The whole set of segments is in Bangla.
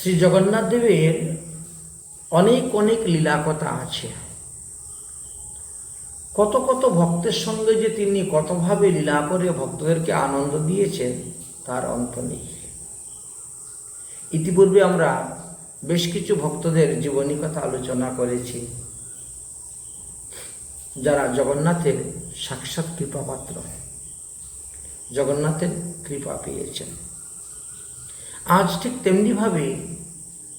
শ্রী জগন্নাথ দেবের অনেক অনেক লীলা কথা আছে। কত কত ভক্তের সঙ্গে যে তিনি কতভাবে লীলা করে ভক্তদেরকে আনন্দ দিয়েছেন, তার অন্ত নেই। ইতিপূর্বে আমরা বেশ কিছু ভক্তদের জীবনী কথা আলোচনা করেছি, যারা জগন্নাথের সাক্ষাৎ কৃপাপাত্র। জগন্নাথের কৃপা পেয়েছেন। আজ ঠিক তেমনিভাবে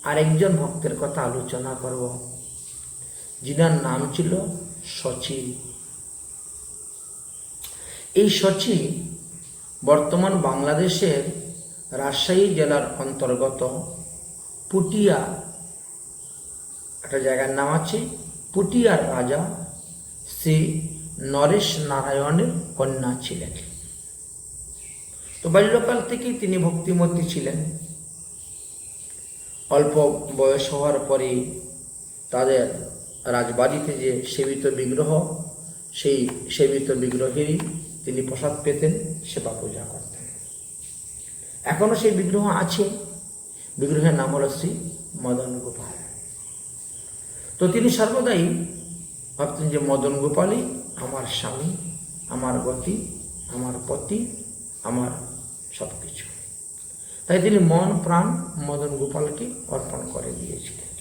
আরেকজন ভক্তের কথা আলোচনা করব। যিনার নাম ছিল সচি এই সচি বর্তমান বাংলাদেশের রাজশাহী জেলার অন্তর্গত পুটিয়া, একটা জায়গার নাম আছে, পুটিয়ার রাজা শ্রী নরেশ নারায়ণের কন্যা ছিলেন। তো বাল্যকাল থেকেই তিনি ভক্তিমতী ছিলেন। অল্প বয়স হওয়ার পরে তাদের রাজবাড়িতে যে সেবিত বিগ্রহ, সেই সেবিত বিগ্রহেরই তিনি প্রসাদ পেতেন, সেবা পূজা করতেন। এখনও সেই বিগ্রহ আছে। বিগ্রহের নাম হল শ্রী মদন গোপাল। তো তিনি সর্বদাই ভাবতেন যে, মদন গোপালই আমার স্বামী, আমার গতি, আমার পতি, আমার সব কিছু তাই তিনি মন, প্রাণ, মদন গোপালকে অর্পণ করে দিয়েছিলেন।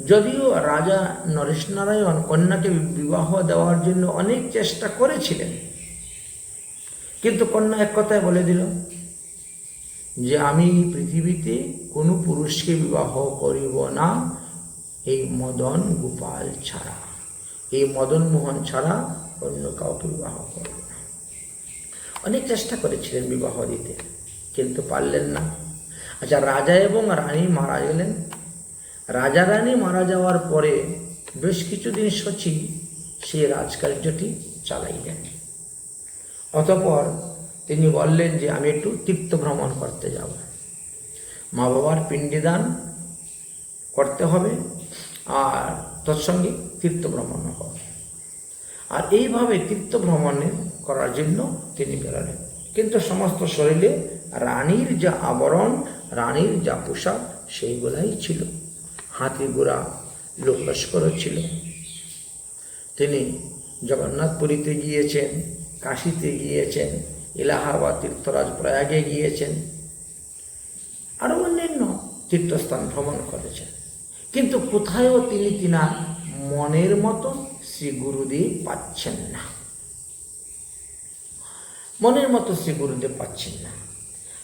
যদিও রাজা নরেশ নারায়ণ কন্যাকে বিবাহ দেওয়ার জন্য অনেক চেষ্টা করেছিলেন, কিন্তু কন্যা এক কথায় বলে দিল যে, আমি পৃথিবীতে কোনো পুরুষকে বিবাহ করিব না, এই মদন গোপাল ছাড়া। এই মদন মোহন ছাড়া অন্য কাউকে বিবাহ করব অনেক চেষ্টা করেছিলেন বিবাহ দিতে, কিন্তু পারলেন না। আচ্ছা রাজা এবং রানী মারা গেলেন। রাজা রানী মারা যাওয়ার পরে বেশ কিছুদিন সচিব সেই রাজকার্যটি চালাইলেন। অতপর তিনি বললেন যে, আমি একটু তীর্থ ভ্রমণ করতে যাব। মা বাবার পিণ্ডিদান করতে হবে, আর তৎসঙ্গে তীর্থ ভ্রমণ হবে। আর এইভাবে তীর্থ ভ্রমণে করার জন্য তিনি বেরোলেন। কিন্তু সমস্ত শরীরে রানীর যা আবরণ, রানীর যা পোশাক, সেইগুলাই ছিল। হাতি গোড়া, লোক ছিল। তিনি জগন্নাথপুরীতে গিয়েছেন, কাশিতে গিয়েছেন, এলাহাবাদ তীর্থরাজ প্রয়াগে গিয়েছেন। আরও অন্যান্য তীর্থস্থান ভ্রমণ করেছেন। কিন্তু কোথায়ও তিনি তিনার মনের মতো শ্রী গুরুদেব পাচ্ছেন না। মনের মতো শ্রী গুরুদেব পাচ্ছেন না।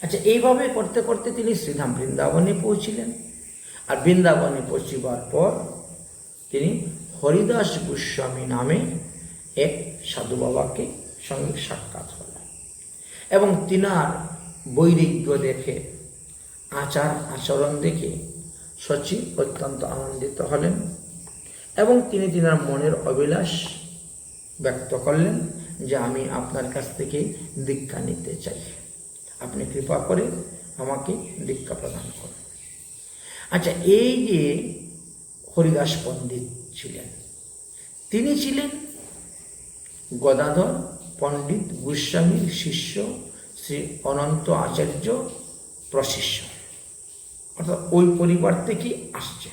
আচ্ছা এইভাবে করতে করতে তিনি শ্রীধাম বৃন্দাবনে পৌঁছিলেন। আর বৃন্দাবনে পৌঁছিবার পর তিনি হরিদাস গোস্বামী নামে এক সাধু বাবাকে সঙ্গে সাক্ষাৎ হলেন। এবং তিনার বৈরিজ্ঞ দেখে আচার আচরণ দেখে সচিব অত্যন্ত আনন্দিত হলেন। এবং তিনি তিনার মনের অভিলাষ ব্যক্ত করলেন যে আমি আপনার কাছ থেকে দীক্ষা নিতে চাই। আপনি কৃপা করে আমাকে দীক্ষা প্রদান করুন। আচ্ছা এই যে হরিদাস পণ্ডিত ছিলেন, তিনি ছিলেন গদাধর পণ্ডিত গোস্বামীর শিষ্য শ্রী অনন্ত আচার্য প্রশিষ্য। অর্থাৎ ওই পরিবার থেকেই আসছে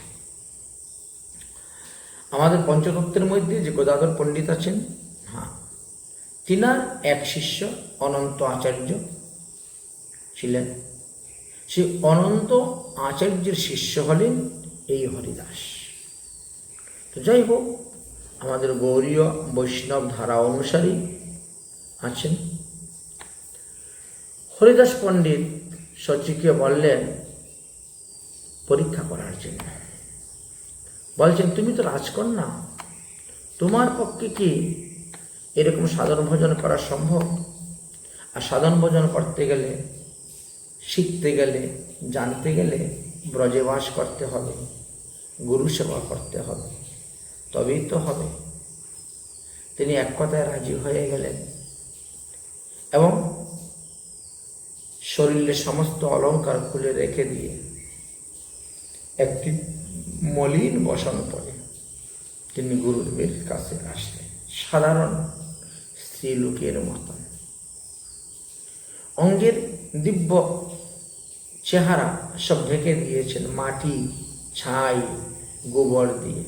আমাদের পঞ্চতত্ত্বের মধ্যে যে গদাধর পণ্ডিত আছেন হ্যাঁ তিনার এক শিষ্য অনন্ত আচার্য ছিলেন। সেই অনন্ত আচার্যের শিষ্য হলেন এই হরিদাস। তো যাই হোক, আমাদের গৌরীয় বৈষ্ণব ধারা অনুসারী আছেন। হরিদাস পণ্ডিত সচিকে বললেন, পরীক্ষা করার জন্য। বলছেন, তুমি তো রাজকন্যা। তোমার পক্ষে কি এরকম সাধারণ ভোজন করা সম্ভব? আর সাধারণ ভোজন করতে গেলে, শিখতে গেলে, জানতে গেলে ব্রজে বাস করতে হবে, গুরু সেবা করতে হবে, তবেই তো হবে। তিনি এক কথায় রাজি হয়ে গেলেন এবং শরীরের সমস্ত অলঙ্কার খুলে রেখে দিয়ে একটি মলিন বসন পরে তিনি গুরুদেবের কাছে আসলেন। সাধারণ স্ত্রী লোকের মতন। অঙ্গের দিব্য চেহারা সব ঢেকে দিয়েছেন মাটি, ছাই, গোবর দিয়ে।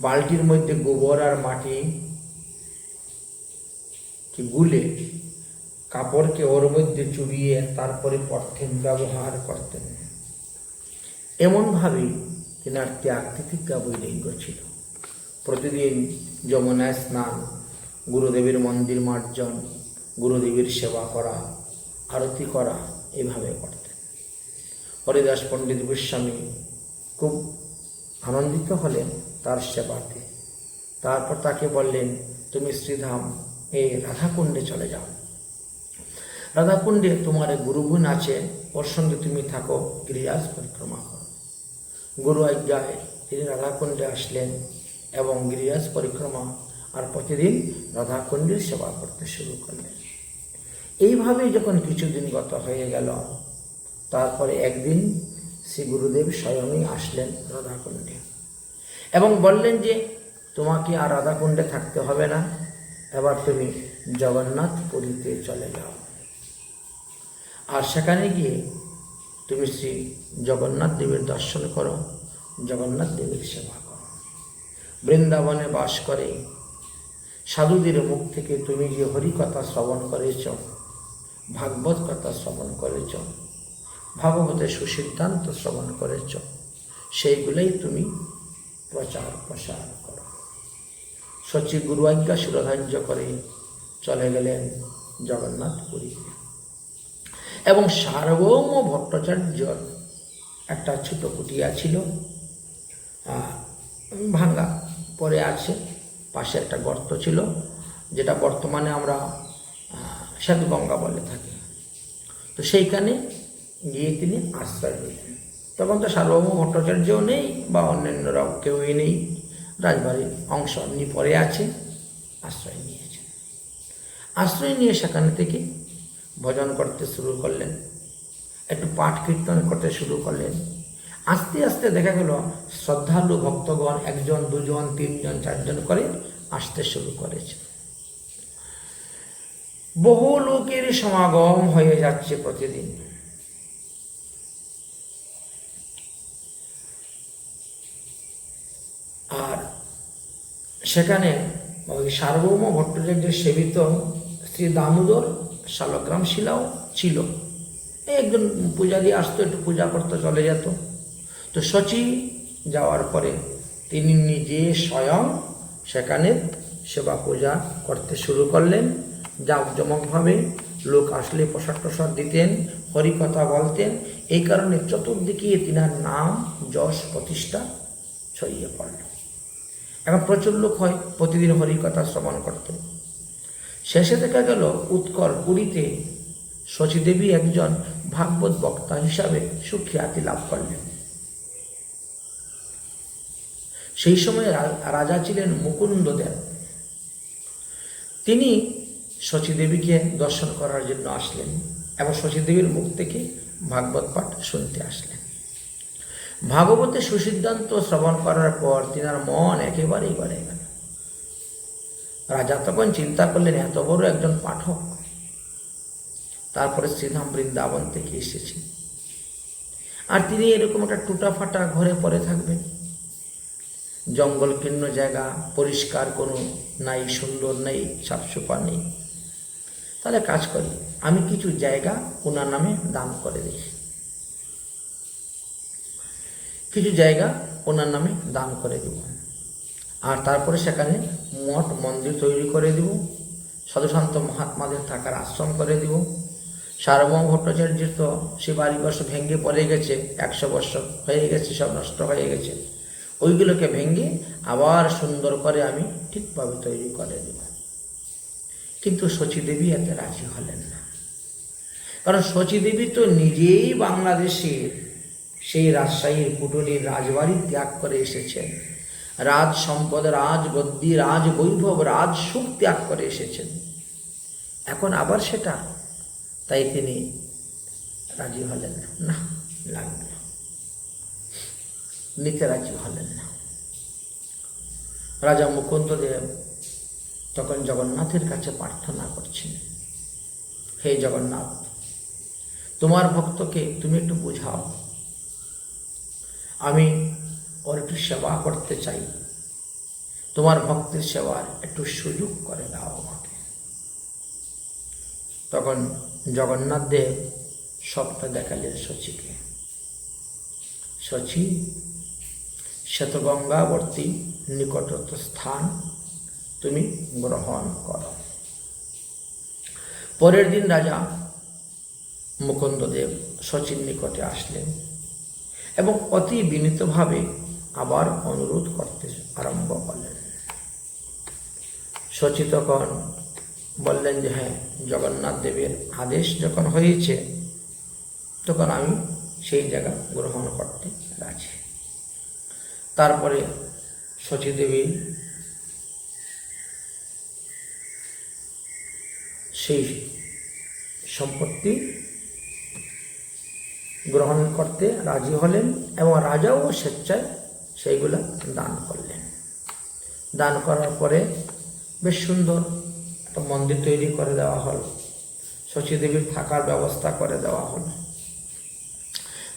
বালতির মধ্যে গোবর আর মাটি কি গুলে কাপড়কে ওর মধ্যে চুবিয়ে তারপরে পড়তেন ব্যবহার করতেন। এমনভাবেই তেনার ত্যাগ তিতিজ্ঞা বৈরাগ্য ছিল। প্রতিদিন যমুনায় স্নান, গুরুদেবের মন্দির মার্জন, গুরুদেবের সেবা করা, আরতি করা, এভাবে করতেন। হরিদাস পণ্ডিত গোস্বামী খুব আনন্দিত হলেন তার সেবাতে। তারপর তাকে বললেন, তুমি শ্রীধাম এই রাধাকুণ্ডে চলে যাও। রাধাকুণ্ডে তোমার গুরুগুণ আছে, ওর সঙ্গে তুমি থাকো গিরিরাজ পরিক্রমা করো। গুরু আজ্ঞায় তিনি রাধাকুণ্ডে আসলেন এবং গিরিরাজ পরিক্রমা আর প্রতিদিন রাধাকুণ্ডের সেবা করতে শুরু করলেন। এইভাবেই যখন কিছুদিন গত হয়ে গেল, তারপরে একদিন শ্রী গুরুদেব স্বয়ংই আসলেন রাধাকুণ্ডে এবং বললেন যে, তোমাকে আর রাধাকুণ্ডে থাকতে হবে না, এবার তুমি জগন্নাথ পুরীতে চলে যাও। আর সেখানে গিয়ে তুমি শ্রী জগন্নাথ দেবের দর্শন করো, জগন্নাথ দেবের সেবা করো। বৃন্দাবনে বাস করে, সাধুদের মুখ থেকে তুমি যে হরিকথা শ্রবণ করেছ, ভাগবত কথা শ্রবণ করেছ, ভাগবতের সুসিদ্ধান্ত শ্রবণ করেছ, সেইগুলোই তুমি প্রচার প্রসার করো। সচিব গুরু আজ্ঞা শিরোধার্য করে চলে গেলেন জগন্নাথ পুরীতে এবং সার্বভৌম ভট্টাচার্যর একটা ছোট কুটিয়া ছিল ভাঙ্গা, পরে আছে, পাশে একটা গর্ত ছিল, যেটা বর্তমানে আমরা শ্বেতগঙ্গা বলে থাকি। তো সেইখানে গিয়ে তিনি আশ্রয় নিলেন। তখন তো সার্বভৌম ভট্টাচার্যও নেই বা অন্যান্যরাও কেউই নেই, রাজবাড়ির অংশ এমনি পরে আছে, আশ্রয় নিয়েছেন। আশ্রয় নিয়ে সেখান থেকে ভজন করতে শুরু করলেন। একটু পাঠ কীর্তন করতে শুরু করলেন। আস্তে আস্তে দেখা গেল, শ্রদ্ধালু ভক্তগণ একজন, দুজন, তিনজন, চারজন করে আসতে শুরু করেছে। বহু লোকের সমাগম হয়ে যাচ্ছে প্রতিদিন। আর সেখানে সার্বভৌম ভট্টাচার্যের সেবিত শ্রী দামোদর শালগ্রাম শিলাও ছিল। একজন পূজারি আসতো, একটু পূজা করতে চলে যেত। তো সচি যাওয়ার পরে তিনি নিজে স্বয়ং সেখানে সেবা পূজা করতে শুরু করলেন। জাঁকজমকভাবে লোক আসলে প্রসাদ প্রসাদ দিতেন, হরিকথা বলতেন। এই কারণে চতুর্দিকে তিনার নাম যশ প্রতিষ্ঠা ছড়িয়ে পড়ল। এখন প্রচুর লোক হয় প্রতিদিন হরিকথা শ্রবণ করতে শেষে দেখা গেল, উৎকল পুরীতে শচীদেবী একজন ভাগবত বক্তা হিসাবে সুখ্যাতি লাভ করলেন। সেই সময় রাজা ছিলেন মুকুন্দ দেব। তিনি শচীদেবীকে দর্শন করার জন্য আসলেন এবং শচীদেবীর মুখ থেকে ভাগবত পাঠ শুনতে আসলেন। ভাগবতের সুসিদ্ধান্ত শ্রবণ করার পর তিনার মন একেবারেই গড়ে গেল। রাজা তখন চিন্তা করলেন, এত বড় একজন পাঠক। তারপরে শ্রীধাম বৃন্দাবন থেকে এসেছেন। আর তিনি এরকম একটা টুটা ফাটা ঘরে পড়ে থাকবেন। জঙ্গলকীর্ণ জায়গা, পরিষ্কার কোনো নাই, সুন্দর নেই সাফসুফা নেই। তাহলে কাজ করি, আমি কিছু জায়গা ওনার নামে দান করে দিই। কিছু জায়গা ওনার নামে দান করে দেব। আর তারপরে সেখানে মঠ, মন্দির তৈরি করে দেব, সাধুসন্ত মহাত্মাদের থাকার আশ্রম করে দিব। সার্বভৌম ভট্টাচার্যের তো সে বাড়ি বর্ষ ভেঙে পড়ে গেছে, একশো বছর হয়ে গেছে, সব নষ্ট হয়ে গেছে। ওইগুলোকে ভেঙে আবার সুন্দর করে আমি ঠিকভাবে তৈরি করে দেব। কিন্তু শচীদেবী এতে রাজি হলেন না। কারণ শচীদেবী তো নিজেই বাংলাদেশের সেই রাজশাহীর কুটুলির রাজবাড়ি ত্যাগ করে এসেছেন। রাজ সম্পদ, রাজ গদ্দি রাজ বৈভব, রাজ সুখ ত্যাগ করে এসেছেন। এখন আবার সেটা? তাই তিনি রাজি হলেন না। লাগবে না। নিতে রাজি হলেন না। রাজা মুকুন্দদেব তখন জগন্নাথের কাছে প্রার্থনা করছেন, হে জগন্নাথ, তোমার ভক্তকে তুমি একটু বোঝাও। আমি ওর একটু সেবা করতে চাই তোমার ভক্তের সেবার একটু সুযোগ করে দাও আমাকে তখন জগন্নাথ দেব স্বপ্ন দেখালেন শচীকে শচী শ্বেতগঙ্গাবর্তী নিকটতর স্থান তুমি গ্রহণ করো পরের দিন রাজা মুকুন্দদেব শচীর নিকটে আসলেন এবং অতি বিনীতভাবে আবার অনুরোধ করতে আরম্ভ করলেন। তখন বললেন যে হ্যাঁ জগন্নাথ দেবের আদেশ যখন হয়েছে, তখন আমি সেই জায়গা গ্রহণ করতে রাজি। তারপরে শচীদেবী সেই সম্পত্তি গ্রহণ করতে রাজি হলেন এবং রাজাও স্বেচ্ছায় সেইগুলো দান করলেন। দান করার পরে বেশ সুন্দর একটা মন্দির তৈরি করে দেওয়া হল। শচীদেবীর থাকার ব্যবস্থা করে দেওয়া হল।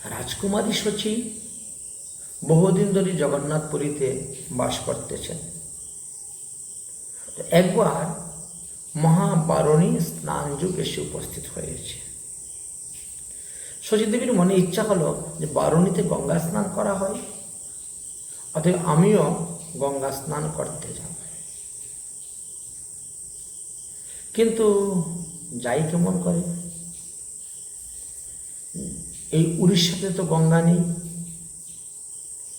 রাজকুমারী শচী বহুদিন ধরে জগন্নাথপুরীতে বাস করতেছেন। একবার মহাবারণী স্নান যুগ এসে উপস্থিত হয়েছে। শচীদেবীর মনে ইচ্ছা হলো যে বারণীতে গঙ্গা স্নান করা হয়। অতএব আমিও গঙ্গা স্নান করতে যাব। কিন্তু যাই কেমন করে? এই উড়িষ্যাতে তো গঙ্গা নেই,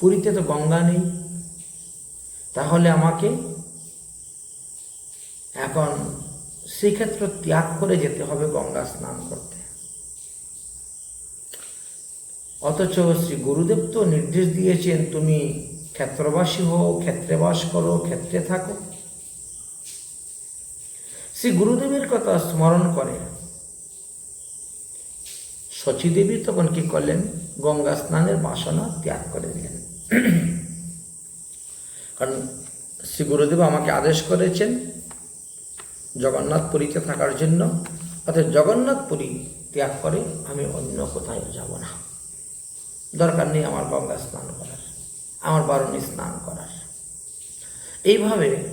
পুরীতে তো গঙ্গা নেই, তাহলে আমাকে এখন শ্রীক্ষেত্র ত্যাগ করে যেতে হবে গঙ্গা স্নান করতে। অথচ শ্রী গুরুদেব তো নির্দেশ দিয়েছেন, তুমি ক্ষেত্রবাসী হও, ক্ষেত্রে বাস করো, ক্ষেত্রে থাকো। শ্রী গুরুদেবের কথা স্মরণ করে। শচীদেবী তখন কি করলেন? গঙ্গা স্নানের বাসনা ত্যাগ করে দিলেন। কারণ শ্রী গুরুদেব আমাকে আদেশ করেছেন জগন্নাথপুরীতে থাকার জন্য। অর্থাৎ জগন্নাথপুরী ত্যাগ করে আমি অন্য কোথায় যাব না। দরকার নেই আমার গঙ্গা স্নান করার। আমার বারণী স্নান করার। এইভাবে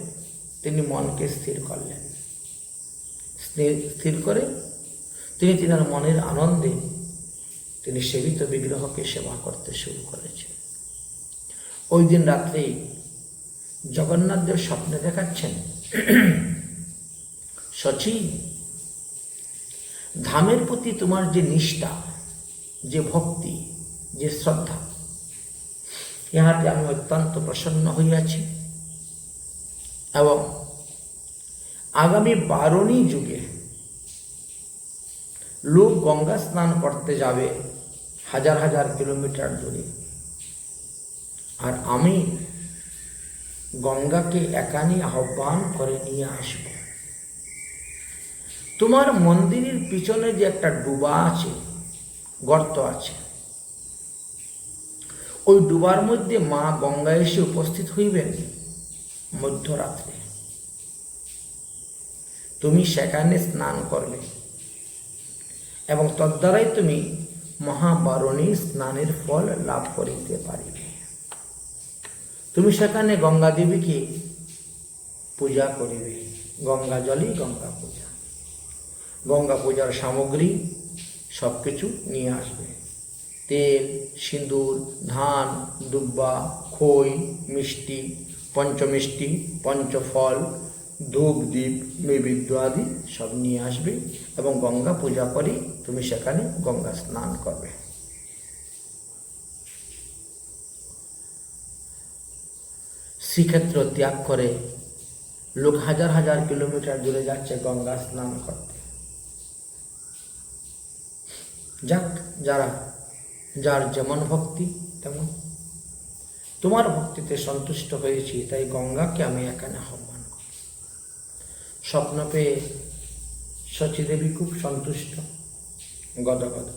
তিনি মনকে স্থির করলেন। স্থির- করে তিনি তিনার মনের আনন্দে তিনি সেবিত বিগ্রহকে সেবা করতে শুরু করেছেন। ওই দিন রাত্রেই জগন্নাথ দেব স্বপ্নে দেখাচ্ছেন সচি ধামের প্রতি তোমার যে নিষ্ঠা, যে ভক্তি, যে শ্রদ্ধা ইহাতে আমি অত্যন্ত প্রসন্ন হইয়াছি। এবং আগামী বারণী যুগে লোক গঙ্গা স্নান করতে যাবে হাজার হাজার কিলোমিটার দূরে। আর আমি গঙ্গাকে একানি আহ্বান করে নিয়ে আসব। তোমার মন্দিরের পিছনে যে একটা ডুবা আছে, গর্ত আছে ওই ডুবার মধ্যে মা গঙ্গা এসে উপস্থিত হইবেন মধ্যরাত্রে। তুমি সেখানে স্নান করবে এবং তদ্বারাই তুমি মহাবারণী স্নানের ফল লাভ করিতে পারিবে। তুমি সেখানে গঙ্গা দেবীকে পূজা করিবে। গঙ্গা জলই গঙ্গা পূজা। গঙ্গা পূজার সামগ্রী সব কিছু নিয়ে আসবে। তেল, সিঁদুর, ধান, দুব্বা, খই, মিষ্টি, পঞ্চমিষ্টি, পঞ্চফল, ধূপ দ্বীপ নৈবেদ্য আদি সব নিয়ে আসবে এবং গঙ্গা পূজা করে তুমি সেখানে গঙ্গা স্নান করবে। শ্রীক্ষেত্র ত্যাগ করে লোক হাজার হাজার কিলোমিটার দূরে যাচ্ছে গঙ্গা স্নান করতে। যাক, যারা যার যেমন ভক্তি, তেমন তোমার ভক্তিতে সন্তুষ্ট হয়েছি, তাই গঙ্গাকে আমি এখানে আহ্বান করি। স্বপ্ন পেয়ে শচীদেবী খুব সন্তুষ্ট, গদগদ।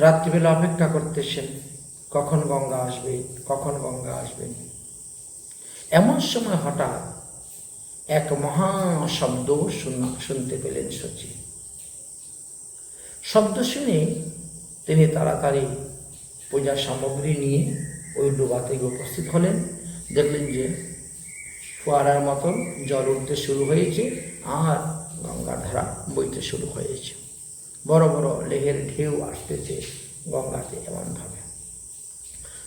রাত্রিবেলা অপেক্ষা করতেছেন, কখন গঙ্গা আসবে, কখন গঙ্গা আসবে। এমন সময় হঠাৎ এক মহা শব্দ শুন- শুনতে পেলেন শচী শব্দ শুনে তিনি তাড়াতাড়ি পূজার সামগ্রী নিয়ে ওই ডোবাতে উপস্থিত হলেন। দেখলেন যে ফোয়ারার মতন জল উঠতে শুরু হয়েছে আর গঙ্গার ধারা বইতে শুরু হয়েছে। বড় বড় লেহের ঢেউ আসতেছে গঙ্গাতে এমনভাবে।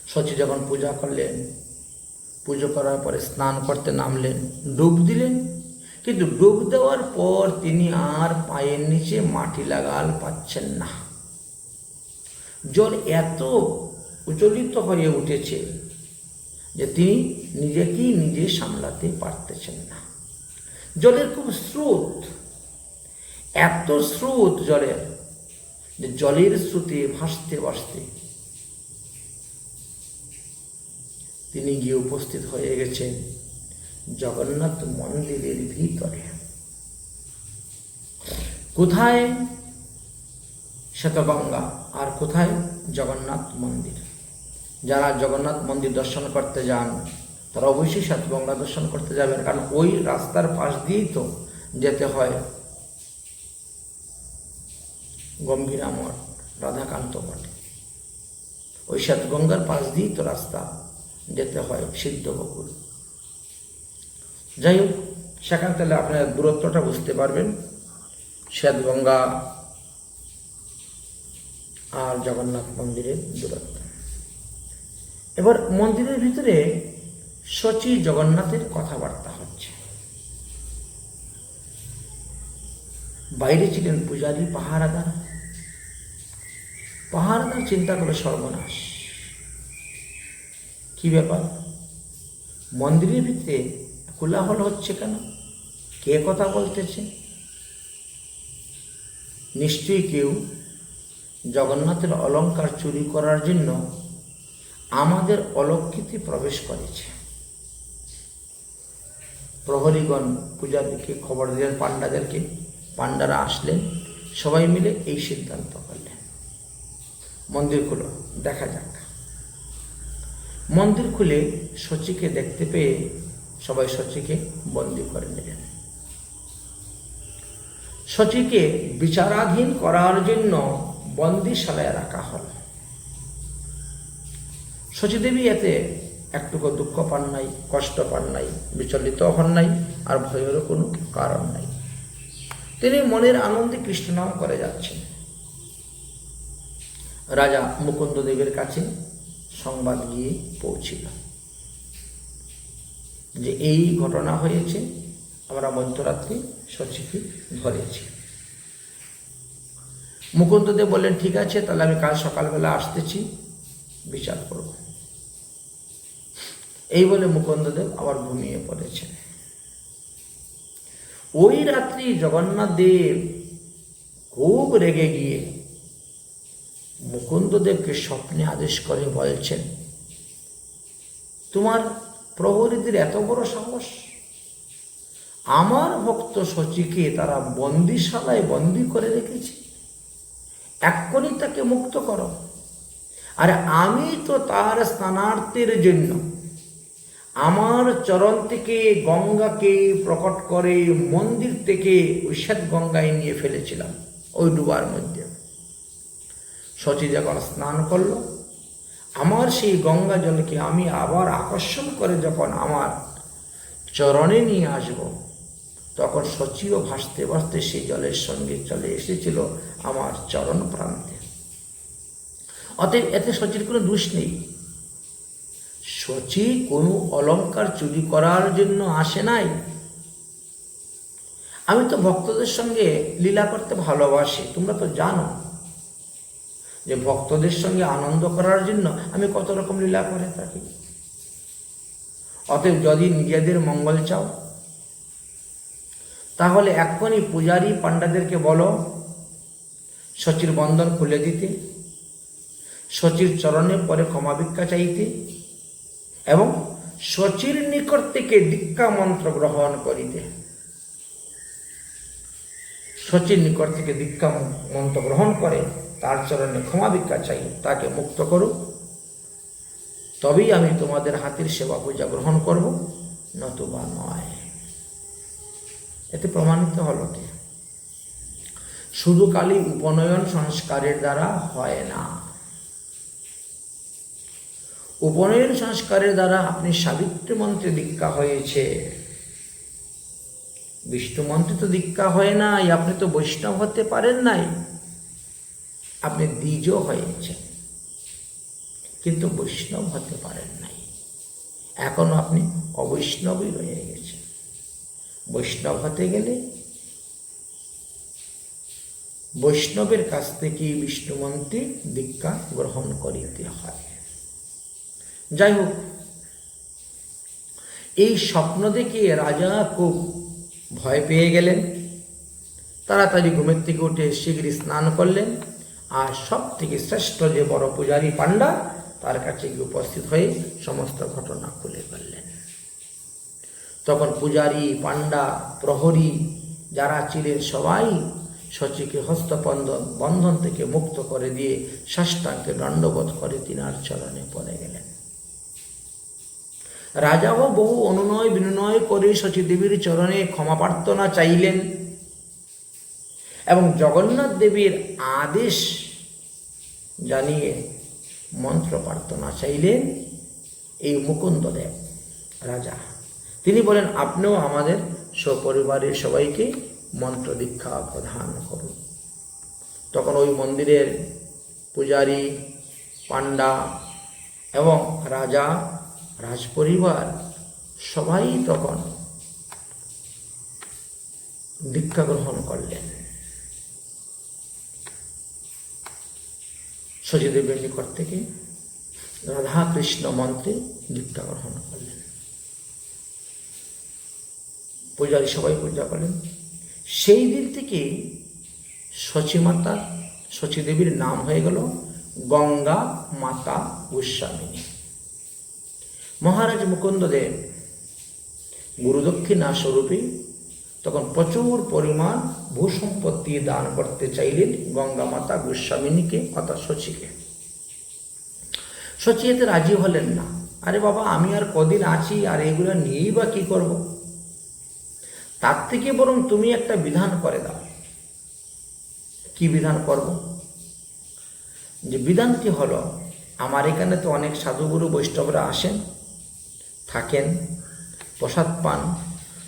সচি যখন পূজা করলেন, পুজো করার পরে স্নান করতে নামলেন, ডুব দিলেন কিন্তু ডুব দেওয়ার পর তিনি আর পায়ের নিচে মাটি লাগাল পাচ্ছেন না। জল এত উচলিত হয়ে উঠেছে যে তিনি নিজেকেই নিজে সামলাতে পারতেছেন না। জলের খুব স্রোত, এত স্রোত জলের যে জলের স্রোতে ভাসতে ভাসতে তিনি গিয়ে উপস্থিত হয়ে গেছেন। জগন্নাথ মন্দিরের ভিতরে। কোথায় শ্বেতগঙ্গা আর কোথায় জগন্নাথ মন্দির? যারা জগন্নাথ মন্দির দর্শন করতে যান, তারা অবশ্যই শ্বেতগঙ্গা দর্শন করতে যাবেন, কারণ ওই রাস্তার পাশ দিয়েই তো যেতে হয় গম্ভীরা মঠ রাধাকান্ত মঠে ওই শ্বেতগঙ্গার পাশ দিয়েই তো রাস্তা যেতে হয় সিদ্ধ বকুল যাই হোক সেখান থেকে আপনার দূরত্বটা বুঝতে পারবেন। শ্বেতগঙ্গা আর জগন্নাথ মন্দিরের দূরত্ব। এবার মন্দিরের ভিতরে শচী জগন্নাথের কথাবার্তা হচ্ছে। বাইরে ছিলেন পূজারী পাহারাদার। পাহারাদার চিন্তা করে সর্বনাশ। কি ব্যাপার? মন্দিরের ভিতরে কোলাহল হচ্ছে কেন? কে কথা বলতেছে? নিশ্চয়ই কেউ জগন্নাথের অলংকার চুরি করার জন্য আমাদের অলক্ষিতে প্রবেশ করেছে। প্রহরীগণ, পূজারীকে খবর দিলেন পাণ্ডাদেরকে, পাণ্ডারা আসলেন, সবাই মিলে এই সিদ্ধান্ত করলেন। মন্দির খুলো, দেখা যাক। মন্দির খুলে শচীকে দেখতে পেয়ে সবাই শচীকে বন্দি করে নিলেন। শচীকে বিচারাধীন করার জন্য বন্দিশালায় রাখা হল। শচীদেবী এতে একটুকু দুঃখ পান নাই, কষ্ট পান নাই, বিচলিত হন নাই, আর ভয়েরও কোনো কারণ নাই। তিনি মনের আনন্দে কৃষ্ণনাম করে যাচ্ছেন। রাজা মুকুন্দদেবের কাছে সংবাদ গিয়ে পৌঁছিল। যে এই ঘটনা হয়েছে, আমরা মধ্যরাত্রি শচীকে ধরেছি। মুকুন্দদেব বললেন, ঠিক আছে, তাহলে আমি কাল সকালবেলা আসতেছি, বিচার করব। এই বলে মুকুন্দদেব আবার ঘুমিয়ে পড়েছেন। ওই রাত্রি জগন্নাথ দেব খুব রেগে গিয়ে মুকুন্দদেবকে স্বপ্নে আদেশ করে বলছেন, তোমার প্রহরীদের এত বড় সাহস? আমার ভক্ত শচীকে তারা বন্দিশালায় বন্দি করে রেখেছে। এক্ষুনি তাকে মুক্ত করো। আর আমি তো তার স্নানার্থের জন্য আমার চরণ থেকে গঙ্গাকে প্রকট করে মন্দির থেকে ঐশ্বাদ গঙ্গায় নিয়ে ফেলেছিলাম ওই ডুবার মধ্যে। শচী যখন স্নান করল আমার সেই গঙ্গা জলকে আমি আবার আকর্ষণ করে যখন আমার চরণে নিয়ে আসব, তখন শচীও ভাসতে ভাসতে সেই জলের সঙ্গে চলে এসেছিল আমার চরণ প্রান্তে। অতএব এতে শচীর কোনো দোষ নেই। শচী কোনো অলংকার চুরি করার জন্য আসে নাই। আমি তো ভক্তদের সঙ্গে লীলা করতে ভালোবাসি, তোমরা তো জানো। যে ভক্তদের সঙ্গে আনন্দ করার জন্য আমি কত রকম লীলা করে থাকি। অতএব যদি নিজেদের মঙ্গল চাও, তাহলে এক্ষুনি পূজারী পাণ্ডাদেরকে বলো, শচীর বন্ধন খুলে দিতে, শচীর চরণে পরে ক্ষমা ভিক্ষা চাইতে এবং শচীর নিকট থেকে দীক্ষা মন্ত্র গ্রহণ করিতে। শচীর নিকট থেকে দীক্ষা মন্ত্র গ্রহণ করে তার চরণে ক্ষমা ভিক্ষা চাই, তাকে মুক্ত করুক। তবেই আমি তোমাদের হাতের সেবা পূজা গ্রহণ করব, নতুবা নয়। এতে প্রমাণিত হল কি? শুধু খালি উপনয়ন সংস্কারের দ্বারা হয় না। উপনয়ন সংস্কারের দ্বারা আপনি সাবিত্রী মন্ত্রে দীক্ষা হয়েছে। বিষ্ণু মন্ত্রে তো দীক্ষা হয় নাই, আপনি তো বৈষ্ণব হতে পারেন নাই। আপনি দ্বিজ হয়েছেন। কিন্তু বৈষ্ণব হতে পারেন নাই। এখনও আপনি অবৈষ্ণবই রয়ে গেছেন। বৈষ্ণব হতে গেলে বৈষ্ণবের কাছ থেকে বিষ্ণু মন্ত্রে দীক্ষা গ্রহণ করিতে হয়। যাই হোক, এই স্বপ্ন দেখে রাজা খুব ভয় পেয়ে গেলেন। তাড়াতাড়ি ঘুমের থেকে উঠে শীঘ্রই স্নান করলেন। আর সব থেকে শ্রেষ্ঠ যে বড় পূজারী পাণ্ডা, তার কাছে গিয়ে উপস্থিত হয়ে সমস্ত ঘটনা খুলে ফেললেন। তখন পূজারী, পাণ্ডা, প্রহরী যারা ছিলেন সবাই শচীকে হস্তবন্ধন বন্ধন থেকে মুক্ত করে দিয়ে সাষ্টাঙ্গে দণ্ডবোধ করে তিনার চরণে পড়ে গেলেন। রাজাও বহু অনুনয় বিনয় করে শচী দেবীর চরণে ক্ষমা প্রার্থনা চাইলেন। এবং জগন্নাথ দেবীর আদেশ জানিয়ে মন্ত্র প্রার্থনা চাইলেন এই মুকুন্দদেব রাজা। তিনি বলেন, আপনিও আমাদের সপরিবারের সবাইকে মন্ত্র দীক্ষা প্রদান করুন। তখন ওই মন্দিরের পূজারী, পাণ্ডা এবং রাজা, রাজপরিবার সবাই তখন দীক্ষা গ্রহণ করলেন। সচিদেবের নিকট থেকে রাধা কৃষ্ণ মন্ত্রে দীক্ষা গ্রহণ করলেন পূজারী সবাই পূজা করেন। সেই দিন থেকে শচীমাতা শচীদেবীর নাম হয়ে গেল গঙ্গা মাতা গোস্বামিনী। মহারাজ মুকুন্দদেব গুরুদক্ষিণা স্বরূপে তখন প্রচুর পরিমাণ ভূসম্পত্তি দান করতে চাইলেন গঙ্গা মাতা গোস্বামিনীকে অর্থাৎ শচীকে শচী এতে রাজি হলেন না। আরে বাবা, আমি আর কদিন আছি, আর এগুলো নিয়েই বা কি করব? তার থেকে বরং তুমি একটা বিধান করে দাও। কি বিধান করব? যে বিধানটি হলো, আমার এখানে তো অনেক সাধুগুরু, বৈষ্ণবরা আসেন, থাকেন, প্রসাদ পান।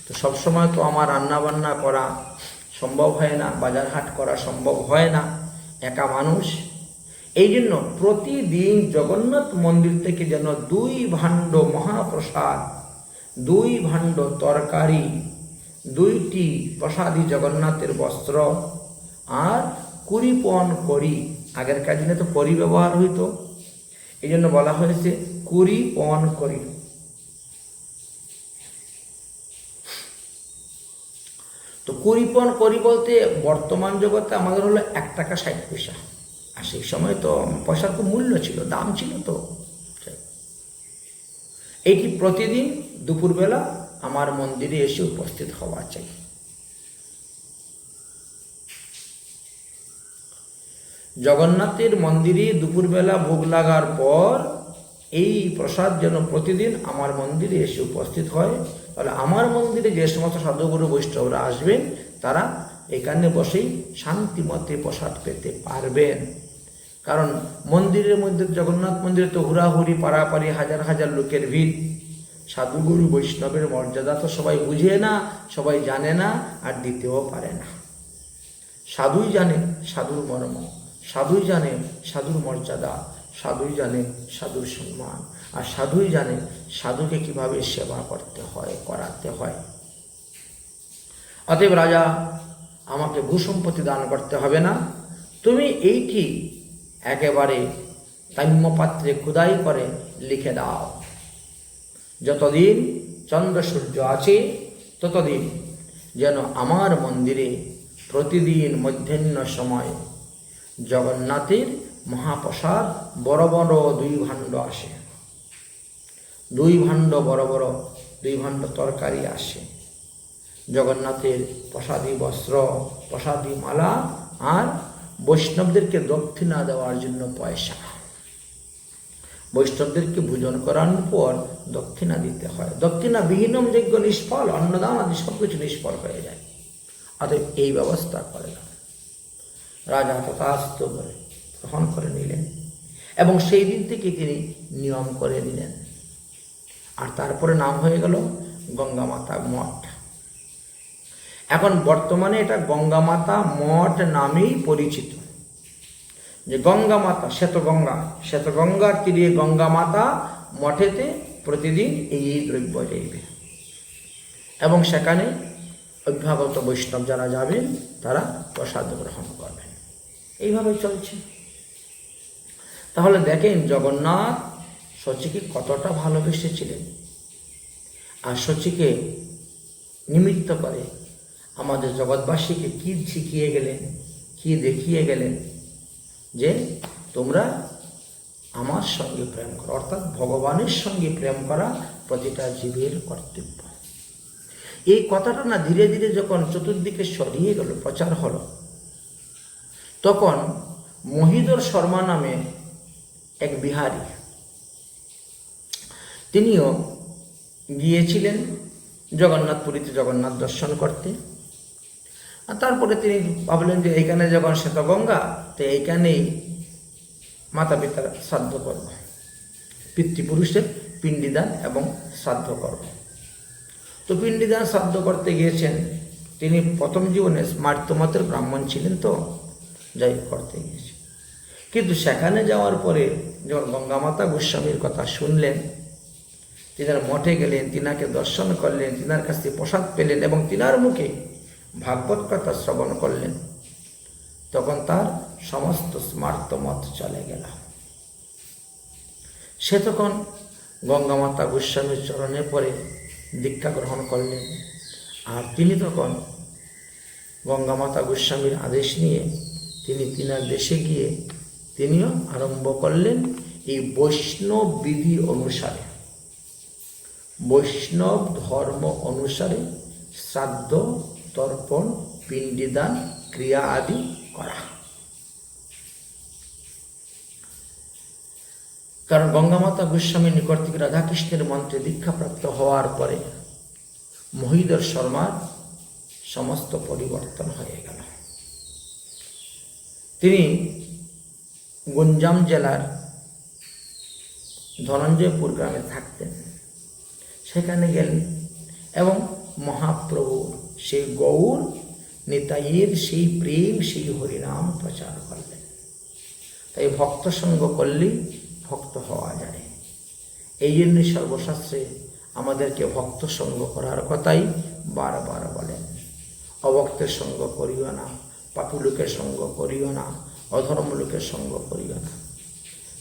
তো সবসময় তো আমার রান্নাবান্না করা সম্ভব হয় না, বাজার হাট করা সম্ভব হয় না, একা মানুষ। এই জন্য প্রতিদিন জগন্নাথ মন্দির থেকে যেন দুই ভাণ্ড মহাপ্রসাদ, দুই ভাণ্ড তরকারি, দুইটি প্রসাদী জগন্নাথের বস্ত্র আর কুড়ি পণ করি আগেরকার দিনে তো করি ব্যবহার হইতো। এই জন্য বলা হয়েছে কুড়ি পণ করি কুড়িপণ করি বলতে বর্তমান জগতে আমাদের হলো এক টাকা ষাট পয়সা। আর সেই সময় তো পয়সার খুব মূল্য ছিল, দাম ছিল তো। এইটি প্রতিদিন দুপুরবেলা আমার মন্দিরে এসে উপস্থিত হওয়া চাই। জগন্নাথের মন্দিরে দুপুরবেলা ভোগ লাগার পর এই প্রসাদ যেন প্রতিদিন আমার মন্দিরে এসে উপস্থিত হয় তাহলে আমার মন্দিরে যে সমস্ত সাধুগুরু বৈষ্ণবরা আসবেন, তারা এখানে বসেই শান্তিমতে প্রসাদ পেতে পারবেন। কারণ মন্দিরের মধ্যে জগন্নাথ মন্দিরে তো হুড়াহুড়ি পাড়াপাড়ি হাজার হাজার লোকের ভিড়। সাধুগুরু বৈষ্ণবের মর্যাদা তো সবাই বুঝে না, সবাই জানে না, আর দিতেও পারে না। সাধুই জানে সাধুর মর্ম, সাধুই জানে সাধুর মর্যাদা, সাধুই জানে সাধুর সম্মান। আর সাধুই জানে, সাধুকে কীভাবে সেবা করতে হয়, করাতে হয়। অতএব রাজা, আমাকে ভূসম্পত্তি দান করতে হবে না। তুমি এইটি একেবারে তাম্যপাত্রে খুদাই করে লিখে দাও। যতদিন চন্দ্র সূর্য আছে, ততদিন যেন আমার মন্দিরে প্রতিদিন মধ্যাহ্ন সময় জগন্নাথের মহাপ্রসাদ বড় বড় দুই ভাণ্ড আসে। দুই ভাণ্ড বড় বড়, দুই ভাণ্ড তরকারি আসে। জগন্নাথের প্রসাদী বস্ত্র, প্রসাদী মালা আর বৈষ্ণবদেরকে দক্ষিণা দেওয়ার জন্য পয়সা। বৈষ্ণবদেরকে ভোজন করানোর পর দক্ষিণা দিতে হয়। দক্ষিণা বিহীনম যজ্ঞ নিষ্ফল, অন্নদান আদি সব কিছু নিষ্ফল হয়ে যায়। অতএব এই ব্যবস্থা করে না। রাজা তথাস্ত করে গ্রহণ করে নিলেন। এবং সেই দিন থেকে তিনি নিয়ম করে নিলেন। আর তারপরে নাম হয়ে গেল গঙ্গামাতা মঠ। এখন বর্তমানে এটা গঙ্গামাতা মঠ নামেই পরিচিত। যে গঙ্গা মাতা, শ্বেতগঙ্গা শ্বেতগঙ্গার তীরে গঙ্গা মাতা মঠেতে প্রতিদিন এই এই দ্রব্য যাইবে। এবং সেখানে অভ্যাগত বৈষ্ণব যারা যাবেন, তারা প্রসাদ গ্রহণ করবেন। এইভাবে চলছে। তাহলে দেখেন জগন্নাথ শচীকে কতটা ভালোবেসেছিলেন? আর শচীকে নিমিত্ত করে আমাদের জগৎবাসীকে কি শিখিয়ে গেলেন, কি দেখিয়ে গেলেন যে তোমরা আমার সঙ্গে প্রেম করো, অর্থাৎ ভগবানের সঙ্গে প্রেম করা প্রতিটা জীবের কর্তব্য। এই কথাটা না ধীরে ধীরে যখন চতুর্দিকে সরিয়ে গেল, প্রচার হলো, তখন মহিদর শর্মা নামে এক বিহারী তিনিও গিয়েছিলেন জগন্নাথপুরীতে জগন্নাথ দর্শন করতে। আর তারপরে তিনি ভাবলেন যে এইখানে যখন শ্বেতগঙ্গা তো এইখানেই মাতা পিতার শ্রাদ্ধ করব। পিতৃপুরুষের পিণ্ডিদান এবং শ্রাদ্ধ করব। তো পিণ্ডিদান শ্রাদ্ধ করতে গিয়েছেন, তিনি প্রথম জীবনে স্মার্তমতের ব্রাহ্মণ ছিলেন তো, যাই করতে গিয়েছেন। কিন্তু সেখানে যাওয়ার পরে যখন গঙ্গামাতা গোস্বামীর কথা শুনলেন তিনার মঠে গেলেন, তিনাকে দর্শন করলেন, তিনার কাছ থেকে প্রসাদ পেলেন এবং তিনার মুখে ভাগবত কথা শ্রবণ করলেন। তখন তার সমস্ত স্মার্ত মত চলে গেল। সে তখন গঙ্গামাতা গোস্বামীর চরণে পরে দীক্ষা গ্রহণ করলেন। আর তিনি তখন গঙ্গামাতা গোস্বামীর আদেশ নিয়ে তিনি তিনার দেশে গিয়ে তিনিও আরম্ভ করলেন এই বৈষ্ণব বিধি অনুসারে। বৈষ্ণব ধর্ম অনুসারে শ্রাদ্ধ, তর্পণ, পিণ্ডিদান, ক্রিয়া আদি করা। কারণ গঙ্গামাতা গোস্বামীর নিকট থেকে রাধাকৃষ্ণের মন্ত্রে দীক্ষাপ্রাপ্ত হওয়ার পরে মহিধর শর্মার সমস্ত পরিবর্তন হয়ে গেল। তিনি গঞ্জাম জেলার ধনঞ্জয়পুর গ্রামে থাকতেন। সেখানে গেলেন। এবং মহাপ্রভু সেই গৌর, নিতাইয়ের সেই প্রেম, সেই হরিনাম প্রচার করলেন। তাই ভক্ত সঙ্গ করলেই ভক্ত হওয়া যায়। এই জন্যই সর্বশাস্ত্রে আমাদেরকে ভক্ত সঙ্গ করার কথাই বারবার বলেন। অভক্তের সঙ্গ করিও না পাপি লোকের সঙ্গ করিও না অধর্ম লোকের সঙ্গ করিও না।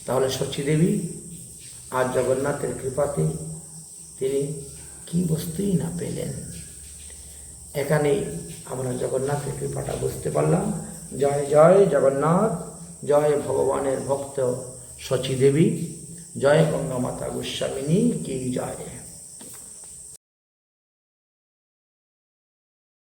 তাহলে শচী দেবী আর জগন্নাথের কৃপাতে তিনি কি বস্তুই না পেলেন? এখানে আমরা জগন্নাথের কৃপাটা বুঝতে পারলাম। জয় জয় জগন্নাথ, জয় ভগবানের ভক্ত শচী দেবী জয় গঙ্গা মাতা গোস্বামিনী, কি জয়।